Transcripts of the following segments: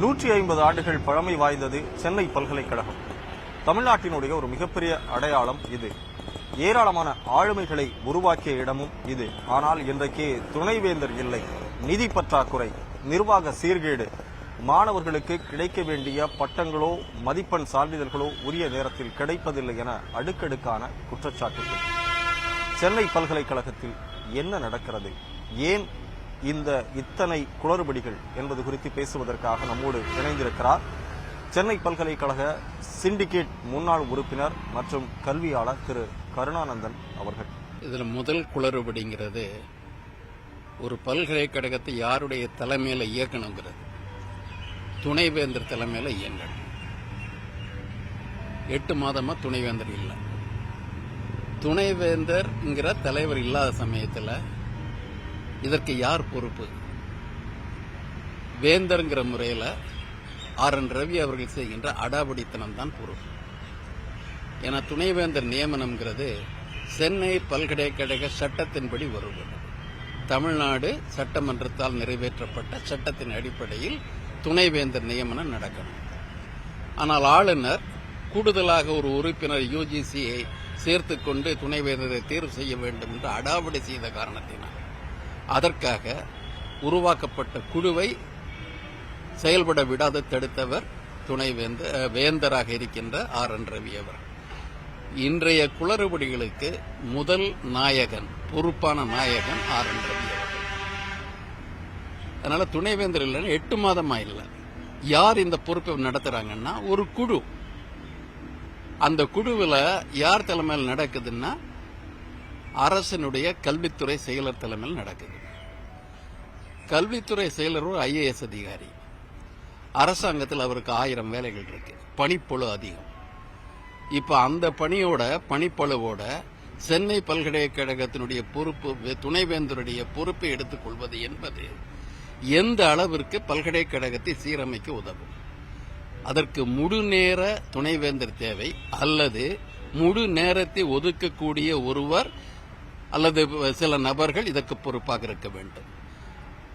நூற்றி ஐம்பது ஆண்டுகள் பழமை வாய்ந்தது சென்னை பல்கலைக்கழகம். தமிழ்நாட்டினுடைய ஒரு மிகப்பெரிய அடையாளம் இது. ஏராளமான ஆளுமைகளை உருவாக்கிய இடமும் இது. ஆனால் இன்றைக்கு துணைவேந்தர் இல்லை. நிதி பற்றாக்குறை நிர்வாக சீர்கேடு மாணவர்களுக்கு கிடைக்க வேண்டிய பட்டங்களோ மதிப்பெண் சான்றிதழ்களோ உரிய நேரத்தில் கிடைப்பதில்லை என அடுக்கடுக்கான குற்றச்சாட்டுகள். சென்னை பல்கலைக்கழகத்தில் என்ன நடக்கிறது? ஏன் இந்த இத்தனை குளறுபடிகள் என்பது குறித்து பேசுவதற்காக நம்மோடு இணைந்திருக்கிறார். சென்னை பல்கலைக்கழக சிண்டிகேட் முன்னாள் உறுப்பினர் மற்றும் கல்வியாளர் திரு. கருணானந்தன் அவர்கள். இதில் முதல் குளறுபடிங்கிறது ஒரு பல்கலைக்கழகத்தை யாருடைய தலைமையில் இயக்கணுங்கிறது. துணைவேந்தர் தலைமையில் இயங்கணும். எட்டு மாதமாக துணைவேந்தர் இல்லை. துணைவேந்தர்ங்கிற தலைவர் இல்லாத சமயத்தில் இதற்கு யார் பொறுப்பு? வேந்தருங்கிற முறையில் ஆர் என் ரவி அவர்கள் செய்கின்ற அடாவடித்தனம் தான் பொறுப்பு. என துணைவேந்தர் நியமனம்ங்கிறது சென்னை பல்கலைக்கழக சட்டத்தின்படி வருவது தமிழ்நாடு சட்டமன்றத்தால் நிறைவேற்றப்பட்ட சட்டத்தின் அடிப்படையில் துணைவேந்தர் நியமனம் நடக்கணும். ஆனால் ஆளுநர் கூடுதலாக ஒரு உறுப்பினர் யுஜிசியை சேர்த்துக்கொண்டு துணைவேந்தரை தேர்வு செய்ய வேண்டும் என்று அடாவடி செய்த காரணத்தினால். அதற்காக உருவாக்கப்பட்ட குழுவை செயல்பட விடாது தடுத்தவர் துணை வேந்த வேந்தராக இருக்கின்ற ஆர். என். ரவி அவர். இன்றைய குளறுபடிகளுக்கு முதல் நாயகன் பொறுப்பான நாயகன் ஆர். என். ரவி அவர்கள் அதனால துணைவேந்தர் இல்லைன்னு எட்டு மாதமா இல்லை. யார் இந்த பொறுப்பை நடத்துறாங்கன்னா ஒரு குழு. அந்த குழுவில் யார் தலைமையில் நடக்குதுன்னா அரசனுடைய கல்வித்துறை செயலர் தலைமையில் நடக்குது. கல்வித்துறை செயலர் ஒரு ஐஏஎஸ் அதிகாரி. அரசாங்கத்தில் அவருக்கு ஆயிரம் வேலைகள் இருக்கு. பணிப்பொழு அதிகம். இப்போ அந்த பணியோட பணிப்பளுவோட சென்னை பல்கலைக்கழகத்தினுடைய பொறுப்பு வே- துணைவேந்தருடைய பொறுப்பை எடுத்துக் கொள்வது என்பது எந்த அளவிற்கு பல்கலைக்கழகத்தை சீரமைக்க உதவும்? அதற்கு முழு நேர துணைவேந்தர் தேவை அல்லது முழு நேரத்தை ஒதுக்கக்கூடிய ஒருவர் அல்லது சில நபர்கள் இதற்கு பொறுப்பாக இருக்க வேண்டும்.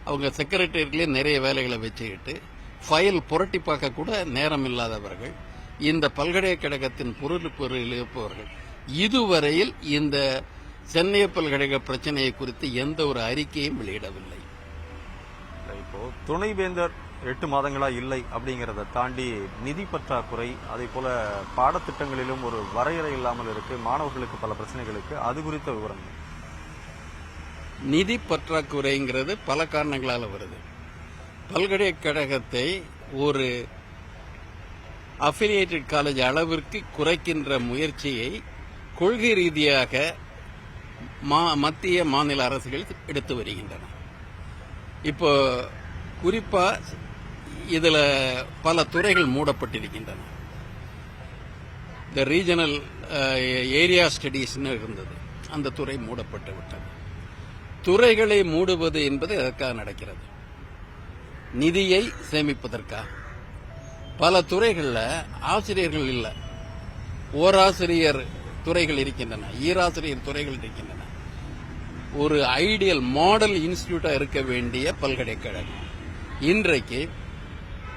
அவங்க செக்ரட்டரியிலே நிறைய வேலைகளை வச்சுக்கிட்டு ஃபைல் புரட்டி பார்க்க கூட நேரம் இல்லாதவர்கள் இந்த பல்கலைக்கழகத்தின் பொருள் பொருள் இருப்பவர்கள் இதுவரையில் இந்த சென்னை பல்கலைக்கழக பிரச்சனையை குறித்து எந்த ஒரு அறிக்கையும் வெளியிடவில்லை. இப்போ துணைவேந்தர் எட்டு மாதங்களா இல்லை அப்படிங்கிறத தாண்டி நிதி பற்றாக்குறை அதே போல பாடத்திட்டங்களிலும் ஒரு வரையறை இல்லாமல் இருக்கு மாணவர்களுக்கு பல பிரச்சனைகளுக்கு அது குறித்த விவரம் நிதி பற்றாக்குறைங்கிறது பல காரணங்களால் வருது. பல்கலைக்கழகத்தை ஒரு அஃபிலியேட்டட் காலேஜ் அளவிற்கு குறைக்கின்ற முயற்சியை கொள்கை ரீதியாக மா- மத்திய மாநில அரசுகள் எடுத்து வருகின்றன. இப்போ குறிப்பா இதில் பல துறைகள் மூடப்பட்டிருக்கின்றன. இந்த ரீஜனல் ஏரியா ஸ்டடீஸ்னு இருந்தது. அந்த துறை மூடப்பட்டு விட்டது. துறைகளை மூடுவது என்பது எதற்காக நடக்கிறது? நிதியை சேமிப்பதற்காக. பல துறைகளில் ஆசிரியர்கள் இல்லை. ஓராசிரியர் துறைகள் இருக்கின்றன ஈராசிரியர் துறைகள் இருக்கின்றன. ஒரு ஐடியல் மாடல் இன்ஸ்டியூட்டாக இருக்க வேண்டிய பல்கலைக்கழகம். இன்றைக்கு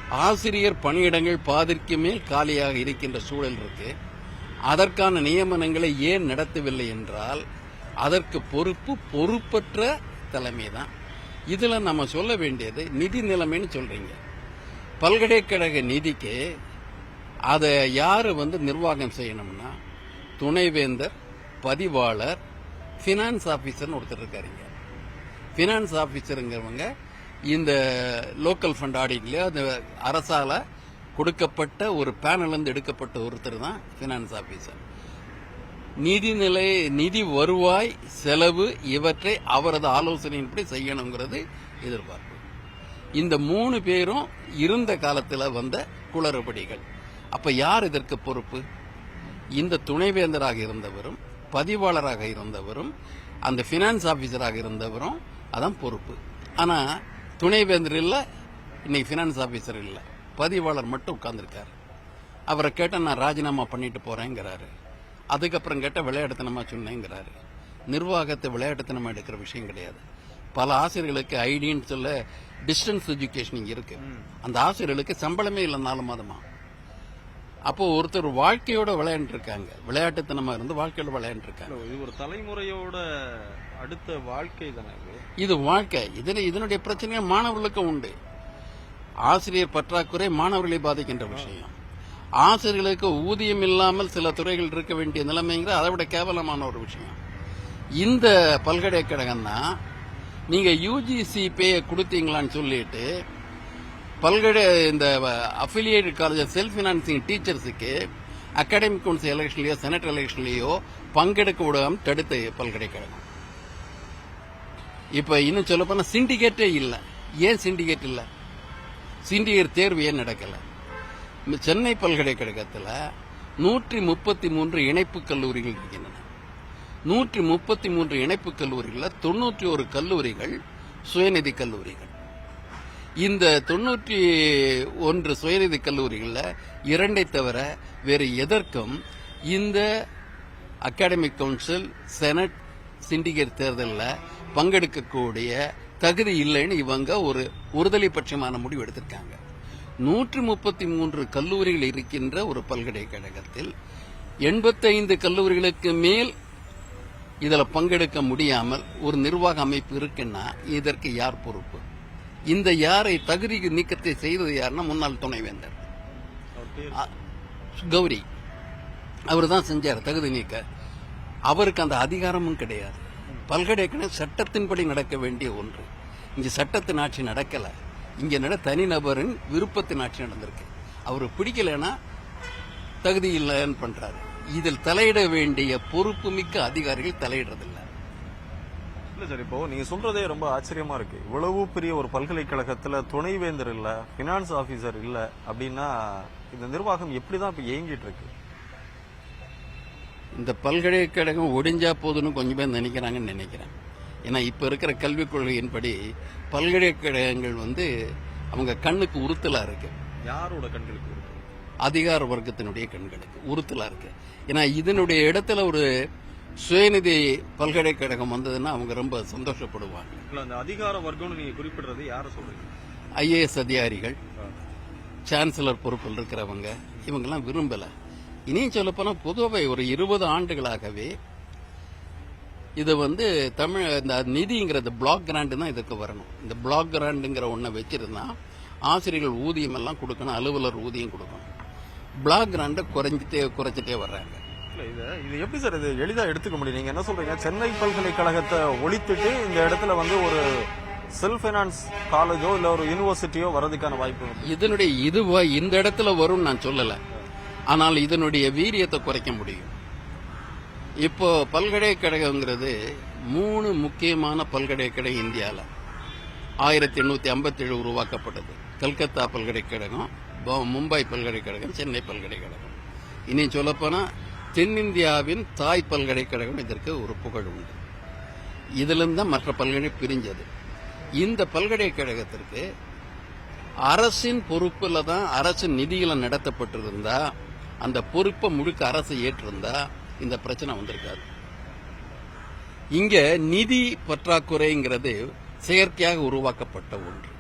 ஆசிரியர் பணியிடங்கள் பாதிக்கு மேல் காலியாக இருக்கின்ற சூழல் இருக்கு. அதற்கான நியமனங்களை ஏன் நடத்தவில்லை என்றால் அதற்கு பொறுப்பு பொறுப்பற்ற தலைமை தான் இதில் நம்ம சொல்ல வேண்டியது நிதி நிலைமைன்னு சொல்கிறீங்க பல்கலைக்கழக நிதிக்கு அதை யார் வந்து நிர்வாகம் செய்யணும்னா துணைவேந்தர் பதிவாளர் ஃபினான்ஸ் ஆஃபீஸர்னு ஒருத்தர் இருக்காருங்க. ஃபினான்ஸ் ஆஃபீஸருங்கிறவங்க இந்த லோக்கல் ஃபண்ட் ஆடிட்ல அந்த அரசால் கொடுக்கப்பட்ட ஒரு பேனல் இருந்து எடுக்கப்பட்ட ஒருத்தர் தான் ஃபினான்ஸ் ஆஃபீஸர் நிதிநிலை நிதி வருவாய் செலவு இவற்றை அவரது ஆலோசனையின்படி செய்யணுங்கிறது எதிர்பார்ப்பு. இந்த மூணு பேரும் இருந்த காலத்தில் வந்த குளறுபடிகள். அப்ப யார் இதற்கு பொறுப்பு? இந்த துணைவேந்தராக இருந்தவரும் பதிவாளராக இருந்தவரும் அந்த பினான்ஸ் ஆபீசராக இருந்தவரும் அதான் பொறுப்பு. ஆனா துணைவேந்தர் இல்ல இன்னைக்கு பினான்ஸ் ஆபீசர் இல்ல. பதிவாளர் மட்டும் உட்கார்ந்துருக்காரு. அவரை கேட்டால் நான் ராஜினாமா பண்ணிட்டு போறேங்கிறாரு. அதுக்கப்புறம் கேட்ட விளையாட்டுத்தனமா சொன்னேங்கிறாரு. நிர்வாகத்தை விளையாட்டுத்தனமா எடுக்கிற விஷயம் கிடையாது. பல ஆசிரியர்களுக்கு ஐடின்னு சொல்ல டிஸ்டன்ஸ் எஜுகேஷன் இங்க இருக்கு. அந்த ஆசிரியர்களுக்கு சம்பளமே இல்லை நாலு மாதமா அப்போ ஒருத்தர் வாழ்க்கையோட விளையாண்டு இருக்காங்க விளையாட்டுத்தனமா இருந்து வாழ்க்கையோட விளையாண்டு இருக்காங்க இது ஒரு தலைமுறையோட அடுத்த வாழ்க்கை தானே இது? வாழ்க்கை. இதுல இதனுடைய பிரச்சனை மாணவர்களுக்கு உண்டு. ஆசிரியர் பற்றாக்குறை மாணவர்களை பாதிக்கின்ற விஷயம். ஆசிரியர்களுக்கு ஊதியம் இல்லாமல் சில துறைகள் இருக்க வேண்டிய நிலைமைங்கிற அதை விட கேவலமான ஒரு விஷயம். இந்த பல்கலைக்கழகம் தான் நீங்க யூஜிசி பே கொடுத்தீங்களான்னு சொல்லிட்டு பல்கலை இந்த அஃபிலியேட்டட் காலேஜ் செல்ஃப் ஃபினான்சிங் டீச்சர்ஸுக்கு அகாடமிக் கவுன்சில் எலெக்ஷன்லயோ செனட் எலெக்ஷன்லயோ பங்கெடுக்க ஊடகம் தடுத்த பல்கலைக்கழகம். இப்ப இன்னும் சொல்ல போனா சிண்டிகேட்டே இல்லை. ஏன் சிண்டிகேட் இல்லை? சிண்டிகேட் தேர்வு ஏன் நடக்கலை? இந்த சென்னை பல்கலைக்கழகத்தில் நூற்றி முப்பத்தி மூன்று இணைப்பு கல்லூரிகள் இருக்கின்றன. நூற்றி முப்பத்தி மூன்று இணைப்பு கல்லூரிகளில் தொண்ணூற்றி ஒரு கல்லூரிகள் சுயநிதி கல்லூரிகள். இந்த தொண்ணூற்றி ஒன்று சுயநிதி கல்லூரிகளில் இரண்டை தவிர வேறு எதற்கும் இந்த அகாடமிக் கவுன்சில் செனட் சிண்டிகேட் தேர்தலில் பங்கெடுக்கக்கூடிய தகுதி இல்லைன்னு இவங்க ஒரு ஒருதலை பட்சமான முடிவு எடுத்திருக்காங்க. நூற்றி முப்பத்தி மூன்று கல்லூரிகள் இருக்கின்ற ஒரு பல்கலைக்கழகத்தில் எண்பத்தைந்து கல்லூரிகளுக்கு மேல் இதில் பங்கெடுக்க முடியாமல் ஒரு நிர்வாக அமைப்பு இருக்குன்னா இதற்கு யார் பொறுப்பு? இந்த யாரை தகுதி நீக்கத்தை செய்தது யாருன்னா முன்னாள் துணைவேந்தர். கௌரி. அவர் தான் செஞ்சார் தகுதி நீக்க. அவருக்கு அந்த அதிகாரமும் கிடையாது. பல்கலைக்கழகம் சட்டத்தின்படி நடக்க வேண்டிய ஒன்று. இங்க சட்டத்தின் ஆட்சி நடக்கல. இங்க நட தனிநபரின் விருப்பத்தின் ஆட்சி நடந்திருக்கு. அவரு பிடிக்கலைன்னா தகுதி இல்லைன்னு பண்றாரு. இதில் தலையிட வேண்டிய பொறுப்பு மிக்க அதிகாரிகள் தலையிடுறதில்லை. இல்ல சார் இப்போ நீங்க சொல்றதே ரொம்ப ஆச்சரியமா இருக்கு. இவ்வளவு பெரிய ஒரு பல்கலைக்கழகத்துல துணைவேந்தர் இல்ல பினான்ஸ் ஆபீசர் இல்ல அப்படின்னா இந்த நிர்வாகம் எப்படிதான் இப்ப இயங்கிட்டு இருக்கு? இந்த பல்கலைக்கழகம் ஒடிஞ்சா போதுன்னு கொஞ்சம் பேர் நினைக்கிறாங்கன்னு நினைக்கிறேன். ஏன்னா இப்ப இருக்கிற கல்விக் கொள்கையின்படி பல்கலைக்கழகங்கள் வந்து அவங்க கண்ணுக்கு உறுத்தலா இருக்கு. யாரோட கண்களுக்கு அதிகார வர்க்கத்தினுடைய கண்களுக்கு உறுத்தலா இருக்கு. ஏன்னா இதனுடைய இடத்துல ஒரு சுயநிதி பல்கலைக்கழகம் வந்ததுன்னா அவங்க ரொம்ப சந்தோஷப்படுவாங்க. அந்த அதிகார வர்க்கம்னு நீங்க குறிப்பிடுறது யார சொல்றீங்க? ஐஏஎஸ் அதிகாரிகள் சான்சலர் பொறுப்பில் இருக்கிறவங்க இவங்கெல்லாம் விரும்பல. இனியும் சொல்ல போனா பொதுவாக ஒரு இருபது ஆண்டுகளாகவே இது வந்து தமிழ் இந்த நிதிங்கிறது பிளாக் கிராண்ட் தான் இதுக்கு வரணும். இந்த பிளாக் கிராண்டுங்கிற ஒன்றை வச்சிருந்தா ஆசிரியர்கள் ஊதியம் எல்லாம் கொடுக்கணும் அலுவலர் ஊதியம் கொடுக்கணும். பிளாக் கிராண்டை குறைஞ்சிட்டே குறைச்சிட்டே வர்றாங்க. இல்ல இது இது எப்படி சார் இது எளிதா எடுத்துக்க முடியும்? நீங்க என்ன சொல்றீங்க? சென்னை பல்கலைக்கழகத்தை ஒழித்துட்டு இந்த இடத்துல வந்து ஒரு செல்ஃப் ஃபைனான்ஸ் காலேஜோ இல்ல ஒரு யூனிவர்சிட்டியோ வரதுக்கான வாய்ப்பு. இதனுடைய இது இந்த இடத்துல வரும்னு நான் சொல்லல. ஆனால் இதனுடைய வீரியத்தை குறைக்க முடியும். இப்போ பல்கலைக்கழகங்கிறது மூணு முக்கியமான பல்கலைக்கழகம் இந்தியாவில் ஆயிரத்தி எண்ணூத்தி ஐம்பத்தேழு உருவாக்கப்பட்டது. கல்கத்தா பல்கலைக்கழகம் மும்பை பல்கலைக்கழகம் சென்னை பல்கலைக்கழகம். இனி சொல்லப்போனால் தென்னிந்தியாவின் தாய் பல்கலைக்கழகம் இதற்கு ஒரு புகழ் உண்டு. இதிலிருந்து தான் மற்ற பல்கலை பிரிஞ்சது. இந்த பல்கலைக்கழகத்திற்கு அரசின் பொறுப்பில் தான் அரசு நிதிகளை நடத்தப்பட்டிருந்தா அந்த பொறுப்பை முழுக்க அரசு ஏற்றிருந்தா இந்த பிரச்சனை வந்திருக்காது. இங்க நிதி பற்றாக்குறைங்கிறது செயற்கையாக உருவாக்கப்பட்ட ஒன்று.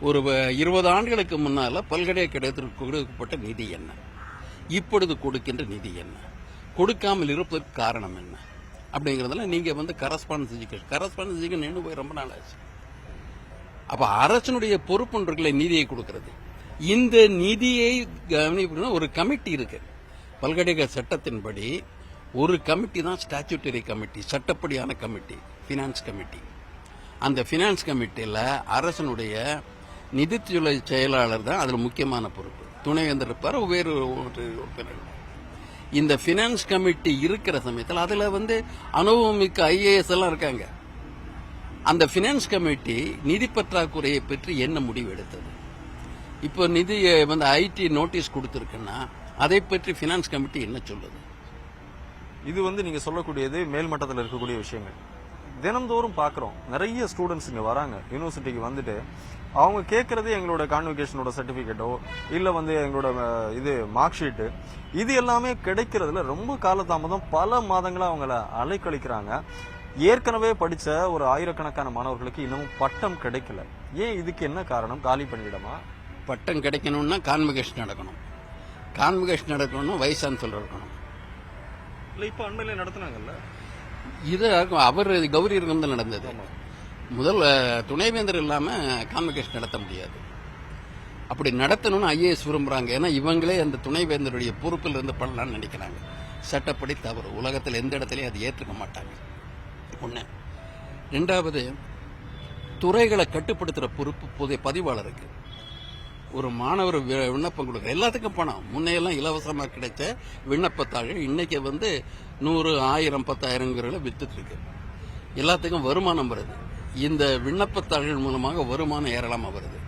ஒரு வ- இருபது ஆண்டுகளுக்கு முன்னால பல்கலைக்கழகத்திற்கு கொடுக்கப்பட்ட நிதி என்ன? இப்பொழுது கொடுக்கின்ற நிதி என்ன? கொடுக்காமல் இருப்பதற்கு காரணம் என்ன? அப்படிங்கறதுல நீங்க வந்து கரஸ்பாண்டன்ஸ் எஜுகேஷன் கரஸ்பாண்டன்ஸ் எஜுகேஷன் நின்று போய் ரொம்ப நாள் ஆச்சு. அப்ப அரசனுடைய பொறுப்பு நிதியை கொடுக்கறது. இந்த நிதியை கவனிக்கணும் ஒரு கமிட்டி இருக்கு. பல்கலைக்கழக சட்டத்தின்படி ஒரு கமிட்டி தான் ஸ்டாச்சுட்டரி கமிட்டி சட்டப்படியான கமிட்டி ஃபினான்ஸ் கமிட்டி. அந்த ஃபினான்ஸ் கமிட்டியில் அரசனுடைய நிதித்துறை செயலாளர் தான் அதில் முக்கியமான பொறுப்பு. துணைவேந்தர் இருப்பார் வேறு உறுப்பினர். இந்த ஃபினான்ஸ் கமிட்டி இருக்கிற சமயத்தில் அதில் வந்து அனுபவமிக்க ஐஏஎஸ் எல்லாம் இருக்காங்க. அந்த ஃபினான்ஸ் கமிட்டி நிதி பற்றாக்குறையை பற்றி என்ன முடிவு எடுத்தது? இப்போ நிதி வந்து ஐடி நோட்டீஸ் கொடுத்துருக்குன்னா அதை பற்றி பினான்ஸ் கமிட்டி என்ன சொல்லுது? இது வந்து நீங்க சொல்லக்கூடியது மேல்மட்டத்தில் இருக்கக்கூடிய விஷயங்கள். தினந்தோறும் பார்க்குறோம் நிறைய ஸ்டூடெண்ட்ஸ் இங்கே வராங்க. யூனிவர்சிட்டிக்கு வந்துட்டு அவங்க கேட்கறது எங்களோட கான்வெகேஷனோட சர்டிஃபிகேட்டோ இல்லை வந்து எங்களோட இது மார்க் ஷீட்டு இது எல்லாமே கிடைக்கிறதுல ரொம்ப காலதாமதம். பல மாதங்களா அவங்கள அலைக்கழிக்கிறாங்க. ஏற்கனவே படிச்ச ஒரு ஆயிரக்கணக்கான மாணவர்களுக்கு இன்னமும் பட்டம் கிடைக்கல. ஏன் இதுக்கு என்ன காரணம்? காலி பணியிடமா பட்டம் கிடைக்கணும்னா கான்வகேஷன் நடக்கணும். கான்வகேஷன் நடக்கணும்னா வைஸ் சான்சலர் இருக்கணும் இல்ல இப்ப அண்மையில நடத்துனாங்கல்ல? இது அவர் கௌரி தான் நடந்தது. முதல்ல துணைவேந்தர் இல்லாம கான்வகேஷன் நடத்த முடியாது. அப்படி நடத்தணும்னு ஐஏஎஸ் விரும்புறாங்க. ஏன்னா இவங்களே அந்த துணைவேந்தருடைய பொறுப்பில் இருந்து பண்ணலாம்னு நினைக்கிறாங்க. சட்டப்படி தவறு. உலகத்தில் எந்த இடத்துலயும் அது ஏற்றுக்க மாட்டாங்க. ஒண்ணு. ரெண்டாவது துறைகளை கட்டுப்படுத்துற பொறுப்பு புதிய பதிவாளருக்கு. ஒரு மாணவர் வி- விண்ணப்பம் கொடுக்குற எல்லாத்துக்கும் பணம். முன்னையெல்லாம் இலவசமாக கிடைச்ச விண்ணப்பத்தாள்கள் இன்னைக்கு வந்து நூறு ஆயிரம் பத்தாயிரங்கிறத வித்துட்டு இருக்கு. எல்லாத்துக்கும் வருமானம் வருது. இந்த விண்ணப்பத்தாள்கள் மூலமாக வருமானம் ஏராளமாக வருது.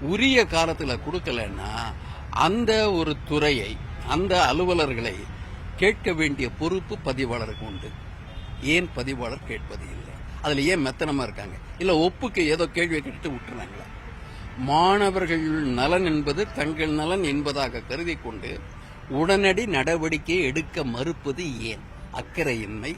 உரிய காலத்தில் கொடுக்கலன்னா அந்த ஒரு துறையை அந்த அலுவலர்களை கேட்க வேண்டிய பொறுப்பு பதிவாளருக்கு உண்டு. ஏன் பதிவாளர் கேட்பது இல்லை? அதில் ஏன் மெத்தனமாக இருக்காங்க? இல்லை ஒப்புக்கு ஏதோ கேள்வியை கேட்டுட்டு விட்டுறாங்களா? மாணவர்கள் நலன் என்பது தங்கள் நலன் என்பதாக கருதி கொண்டு உடனடி நடவடிக்கை எடுக்க மறுப்பது ஏன்? அக்கறையின்மை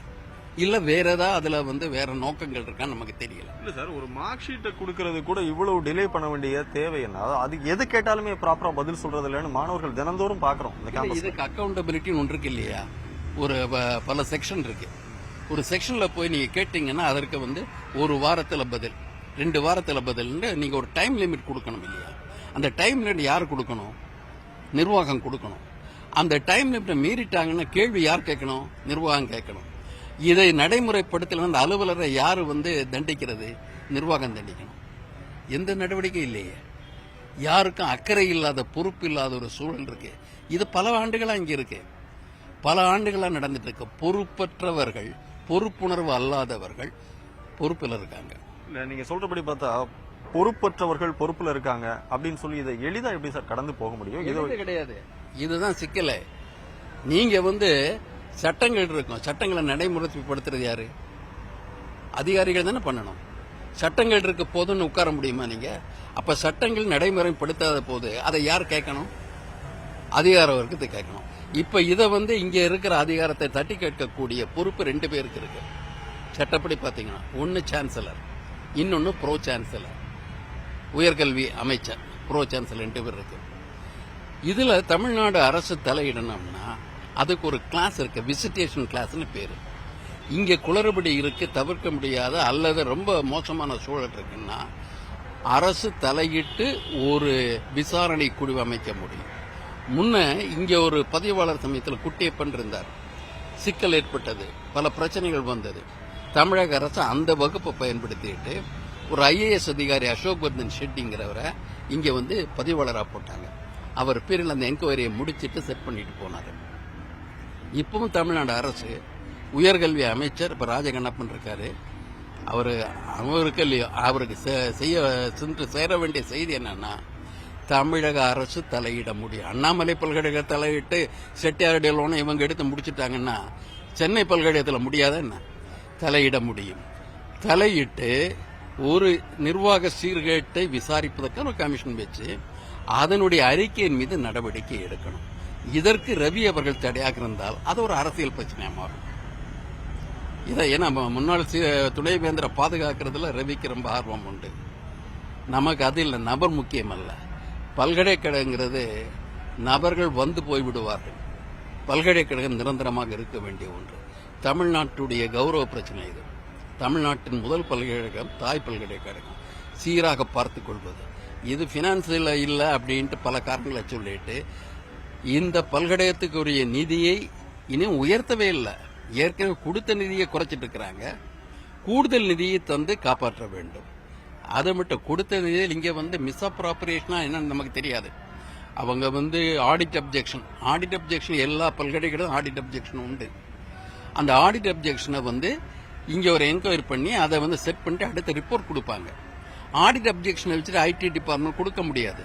இல்ல வேற ஏதாவது அதுல வந்து வேற நோக்கங்கள் இருக்கான்னு நமக்கு தெரியல. இல்ல சார் ஒரு மார்க் ஷீட்டை கொடுக்கறது கூட இவ்வளவு டிலே பண்ண வேண்டிய தேவை என்ன? அது எது கேட்டாலுமே ப்ராப்பரா பதில் சொல்றது இல்லைன்னு மாணவர்கள் தினந்தோறும் பாக்குறோம் இதுக்கு அக்கௌண்டபிலிட்டின்னு ஒன்று இருக்கு இல்லையா? ஒரு பல செக்ஷன் இருக்கு. ஒரு செக்ஷன்ல போய் நீங்க கேட்டீங்கன்னா அதற்கு வந்து ஒரு வாரத்துல பதில். ரெண்டு வாரத்தில் பதில்னு நீங்கள் ஒரு டைம் லிமிட் கொடுக்கணும் இல்லையா? அந்த டைம் லிமிட் யார் கொடுக்கணும்? நிர்வாகம் கொடுக்கணும். அந்த டைம் லிமிட்டை மீறிட்டாங்கன்னா கேள்வி யார் கேட்கணும்? நிர்வாகம் கேட்கணும். இதை நடைமுறைப்படுத்தல அந்த அலுவலரை யார் வந்து தண்டிக்கிறது? நிர்வாகம் தண்டிக்கணும். எந்த நடவடிக்கை இல்லையே. யாருக்கும் அக்கறை இல்லாத பொறுப்பு இல்லாத ஒரு சூழல் இருக்கு. இது பல ஆண்டுகளாக இங்கே இருக்கு. பல ஆண்டுகளாக நடந்துட்டு இருக்கு. பொறுப்பற்றவர்கள் பொறுப்புணர்வு அல்லாதவர்கள் பொறுப்பில் இருக்காங்க. நீங்க சொல்றபடி பார்த்தா பொறுப்பற்றவர்கள் பொறுப்புல இருக்காங்க அப்படின்னு சொல்லி இதை எளிதா எப்படி சார் கடந்து போக முடியும்? இது கிடையாது. இதுதான் சிக்கல. நீங்க வந்து சட்டங்கள் இருக்கும். சட்டங்களை நடைமுறைப்படுத்துறது யாரு? அதிகாரிகள் தானே பண்ணணும். சட்டங்கள் இருக்க போதுன்னு உட்கார முடியுமா நீங்க? அப்ப சட்டங்கள் நடைமுறைப்படுத்தாத போது அதை யார் கேட்கணும்? அதிகார வர்க்கத்தை கேட்கணும். இப்ப இத வந்து இங்க இருக்கிற அதிகாரத்தை தட்டி கேட்கக்கூடிய பொறுப்பு ரெண்டு பேருக்கு இருக்கு. சட்டப்படி பாத்தீங்கன்னா ஒன்னு சான்சலர் இன்னொன்று ப்ரோ சான்சலர் உயர்கல்வி அமைச்சர் ப்ரோ சான்சலர் ரெண்டு பேர் இருக்கு. இதில் தமிழ்நாடு அரசு தலையிடணும்னா அதுக்கு ஒரு கிளாஸ் இருக்கு விசிட்டேஷன் கிளாஸ்னு பேர். இங்கே குளறுபடி இருக்கு தவிர்க்க முடியாத அல்லது ரொம்ப மோசமான சூழல் இருக்குன்னா அரசு தலையிட்டு ஒரு விசாரணை குழு அமைக்க முடியும். முன்ன இங்கே ஒரு பதிவாளர் சமயத்தில் குட்டியப்பன் இருந்தார். சிக்கல் ஏற்பட்டது பல பிரச்சனைகள் வந்தது. தமிழக அரசு அந்த வகுப்பை பயன்படுத்திட்டு ஒரு ஐஏஎஸ் அதிகாரி அசோக் வர்தன் ஷெட்டிங்கிறவரை இங்கே வந்து பதிவாளராக போட்டாங்க. அவர் பேரில் அந்த என்கொயரியை முடிச்சிட்டு செட் பண்ணிட்டு போனாரு. இப்பவும் தமிழ்நாடு அரசு உயர்கல்வி அமைச்சர் இப்போ ராஜகண்ணப்பன் இருக்காரு அவர் அவருக்கு அவருக்கு செ- செய்ய சென்று சேர வேண்டிய செய்தி என்னன்னா தமிழக அரசு தலையிட முடியும் அண்ணாமலை பல்கலைக்கழக தலையிட்டு செட்டியாரடியில் ஒன்று இவங்க எடுத்து முடிச்சிட்டாங்கன்னா சென்னை பல்கலைக்கழகத்தில் முடியாத என்ன? தலையிட முடியும். தலையிட்டு ஒரு நிர்வாக சீர்கேட்டை விசாரிப்பதற்கான ஒரு கமிஷன் வச்சு அதனுடைய அறிக்கையின் மீது நடவடிக்கை எடுக்கணும். இதற்கு ரவி அவர்கள் தடையாக இருந்தால் அது ஒரு அரசியல் பிரச்சனையா மாறும். இதை ஏன்னா முன்னாள் சி- துணைவேந்தரை பாதுகாக்கிறதுல ரவிக்கு ரொம்ப ஆர்வம் உண்டு. நமக்கு அது இல்லை நபர் முக்கியம் அல்ல. பல்கலைக்கழகங்கிறது நபர்கள் வந்து போய் விடுவார்கள் பல்கலைக்கழகம் நிரந்தரமாக இருக்க வேண்டிய ஒன்று. தமிழ்நாட்டுடைய கௌரவ பிரச்சனை இது. தமிழ்நாட்டின் முதல் பல்கலைக்கழகம் தாய் பல்கலைக்கழகம். சீராக பார்த்து கொள்வது. இது ஃபினான்ஸில் இல்லை அப்படின்ட்டு பல காரணங்களை சொல்லிட்டு இந்த பல்கலைக்கழகத்துக்குரிய நிதியை இனியும் உயர்த்தவே இல்லை. ஏற்கனவே கொடுத்த நிதியை குறைச்சிட்டு இருக்கிறாங்க. கூடுதல் நிதியை தந்து காப்பாற்ற வேண்டும். அதை மட்டும் கொடுத்த நிதியில் இங்கே வந்து மிஸ் அப்ராப்ரியேஷனாக என்னன்னு நமக்கு தெரியாது. அவங்க வந்து ஆடிட் அப்ஜெக்ஷன் ஆடிட் அப்ஜெக்ஷன் எல்லா பல்கலைக்கழகம் ஆடிட் அப்ஜெக்ஷன் உண்டு. அந்த ஆடிட் அப்ஜெக்ஷனை வந்து இங்கே ஒரு என்கொயரி பண்ணி அதை வந்து செட் பண்ணிட்டு அடுத்த ரிப்போர்ட் கொடுப்பாங்க. ஆடிட் அப்ஜெக்ஷனை வச்சுட்டு ஐடி டிபார்ட்மெண்ட் கொடுக்க முடியாது.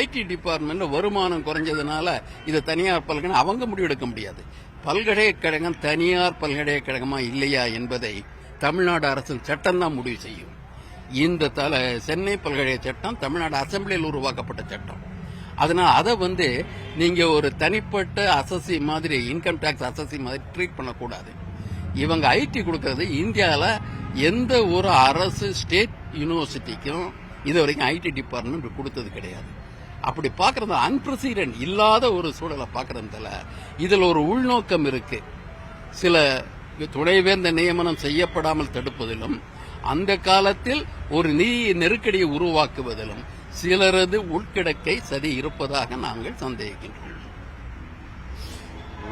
ஐடி டிபார்ட்மெண்ட்ல வருமானம் குறைஞ்சதுனால இதை தனியார் பல்கலை அவங்க முடிவெடுக்க முடியாது. பல்கலைக்கழகம் தனியார் பல்கலைக்கழகமா இல்லையா என்பதை தமிழ்நாடு அரசின் சட்டம் தான் முடிவு செய்யும். இந்த சென்னை பல்கலை சட்டம் தமிழ்நாடு அசெம்பிளியில் உருவாக்கப்பட்ட சட்டம். அதனால் அதை வந்து நீங்கள் ஒரு தனிப்பட்ட அசசி மாதிரி இன்கம் டேக்ஸ் அசசி மாதிரி ட்ரீட் பண்ணக்கூடாது. இவங்க ஐடி கொடுக்கறது இந்தியாவில் எந்த ஒரு அரசு ஸ்டேட் யூனிவர்சிட்டிக்கும் இது வரைக்கும் ஐடி டிபார்ட்மெண்ட் கொடுத்தது கிடையாது. அப்படி பார்க்கறது அன்பிரசிடென்ட் இல்லாத ஒரு சூழலை பார்க்கறதுல இதில் ஒரு உள்நோக்கம் இருக்கு. சில துணைவேந்த நியமனம் செய்யப்படாமல் தடுப்பதிலும் அந்த காலத்தில் ஒரு நிதி நெருக்கடியை உருவாக்குவதிலும் சிலரது உள்கிடக்கை சதி இருப்பதாக நாங்கள் சந்தேகிக்கின்றோம்.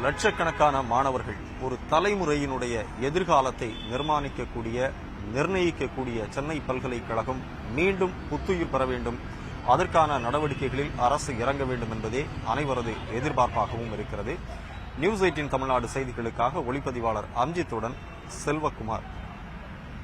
லட்சக்கணக்கான மாணவர்கள் ஒரு தலைமுறையினுடைய எதிர்காலத்தை நிர்மாணிக்கக்கூடிய நிர்ணயிக்கக்கூடிய சென்னை பல்கலைக்கழகம் மீண்டும் புத்துயிர் பெற வேண்டும். அதற்கான நடவடிக்கைகளில் அரசு இறங்க வேண்டும் என்பதே அனைவரது எதிர்பார்ப்பாகவும் இருக்கிறது. நியூஸ் எயிட்டின் தமிழ்நாடு செய்திகளுக்காக ஒளிப்பதிவாளர் அம்ஜித்துடன் செல்வகுமார்.